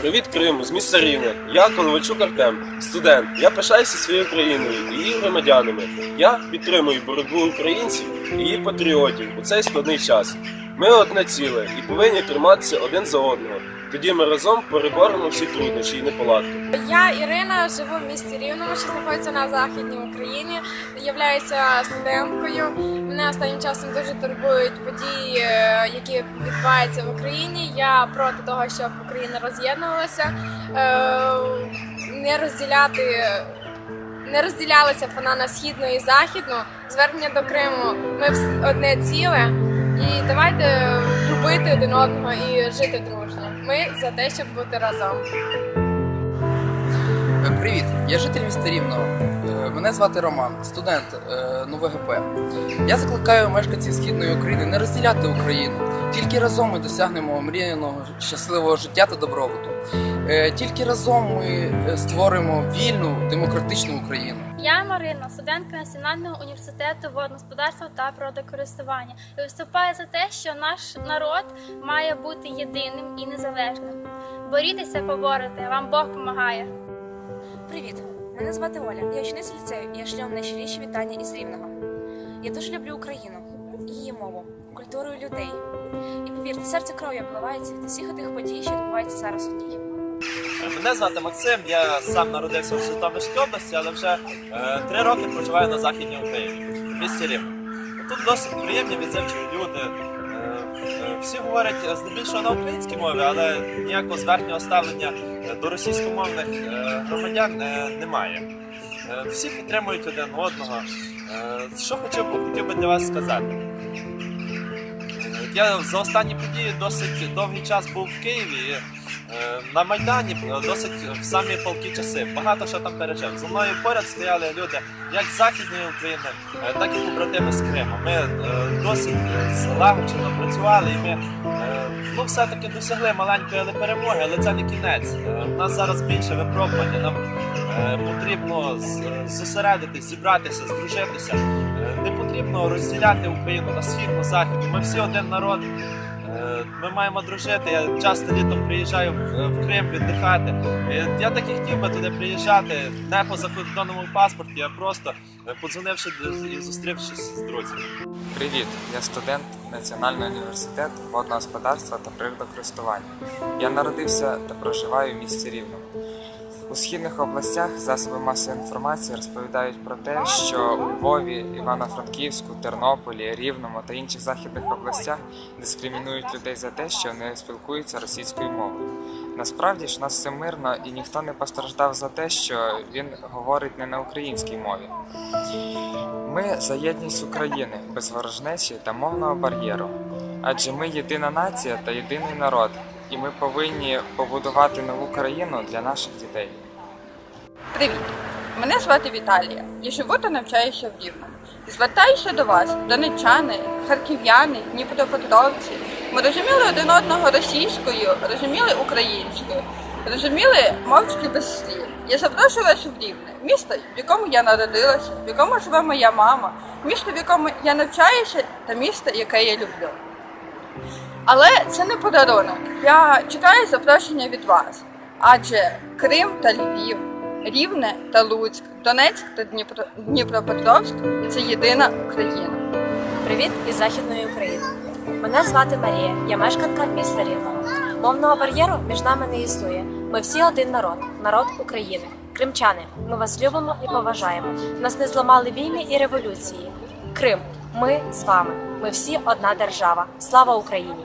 Привіт Криму, з міста Рівне. Я Коновальчук Артем, студент. Я пишаюся своєю країною і її громадянами. Я підтримую боротьбу українців і її патріотів у цей складний час. Ми одне ціле і повинні триматися один за одного. Тоді ми разом переборемо всі труднощі і неполадки. Я Ірина, живу в місті Рівному, що знаходиться на західній Україні. Являюся студенткою. Мене останнім часом дуже турбують події, е, які відбуваються в Україні. Я проти того, щоб Україна роз'єднувалася, Е, не розділяти. Не розділялися б вона на східну і західну. Звернення до Криму ми одне ціле. І давайте любити один одного і жити дружно. Ми за те, щоб бути разом. Е, Привіт, я житель міста Рівного. Е, Мене звати Роман, студент е, НУВГП. Я закликаю мешканців східної України не розділяти Україну. Тільки разом ми досягнемо мріяного щасливого життя та добробуту. Е, Тільки разом ми е, створимо вільну демократичну Україну. Я Марина, студентка Національного університету водногосподарства та природокористування. І виступаю за те, що наш народ має бути єдиним і незалежним. Борітеся, поборете, вам Бог допомагає. Привіт! Мене звати Оля. Я учениця ліцею і я шлю вам найщиріші вітання із Рівного. Я дуже люблю Україну, її мову, культуру людей. І повірте, серце кров'ю обливається від усіх тих подій, що відбуваються зараз у ній. Мене звати Максим, я сам народився в Житомирській області, але вже е, три роки проживаю на Західній Україні, в місті Рівне. Тут досить приємні, відзивчиві люди. Е, е, всі говорять здебільшого на українській мові, але ніякого зверхнього ставлення е, до російськомовних е, громадян е, немає. Е, всі підтримують один одного. Е, що хотів, хотів би для вас сказати? Е, Я за останні події досить довгий час був в Києві. е, На Майдані е, досить в самі палкі часи. Багато що там пережив. Зі мною поряд стояли люди як з Західної України, е, так і побратими з Криму. Ми е, досить е, злагоджено працювали і ми е, ну, все-таки досягли маленької але перемоги, але це не кінець. Е, У нас зараз більше випробування. Нам е, потрібно зосередитись, зібратися, здружитися. Не потрібно розділяти Україну на схід, на захід. Ми всі один народ. Е, Ми маємо дружити. Я часто літом приїжджаю в, в Крим віддихати. Е, Я так і хотів би туди приїжджати не по закордонному паспорті, а просто е, подзвонивши і зустрівшись з друзями. Привіт, я студент Національного університету водного господарства та природокористування. Я народився та проживаю в місті Рівному. У східних областях засоби масової інформації розповідають про те, що у Львові, Івано-Франківську, Тернополі, Рівному та інших західних областях дискримінують людей за те, що вони спілкуються російською мовою. Насправді ж у нас все мирно і ніхто не постраждав за те, що він говорить не на українській мові. Ми за єдність України без ворожнечі та мовного бар'єру. Адже ми єдина нація та єдиний народ, і ми повинні побудувати нову країну для наших дітей. Привіт! Мене звати Віталія. Я живу та навчаюся в Рівному. Звертаюся до вас, донечани, харків'яни, дніпропетровці. Ми розуміли один одного російською, розуміли українською, розуміли мовчки без слів. Я запрошую вас в Рівне, місто, в якому я народилася, в якому живе моя мама, місто, в якому я навчаюся, та місто, яке я люблю. Але це не подарунок. Я чекаю запрошення від вас. Адже Крим та Львів, Рівне та Луцьк, Донецьк та Дніпро... Дніпропетровськ це єдина Україна. Привіт із Західної України. Мене звати Марія, я мешканка міста Рівного. Мовного бар'єру між нами не існує. Ми всі один народ, народ України. Кримчани, ми вас любимо і поважаємо. Нас не зламали війни і революції. Крим, ми з вами. Ми всі одна держава. Слава Україні!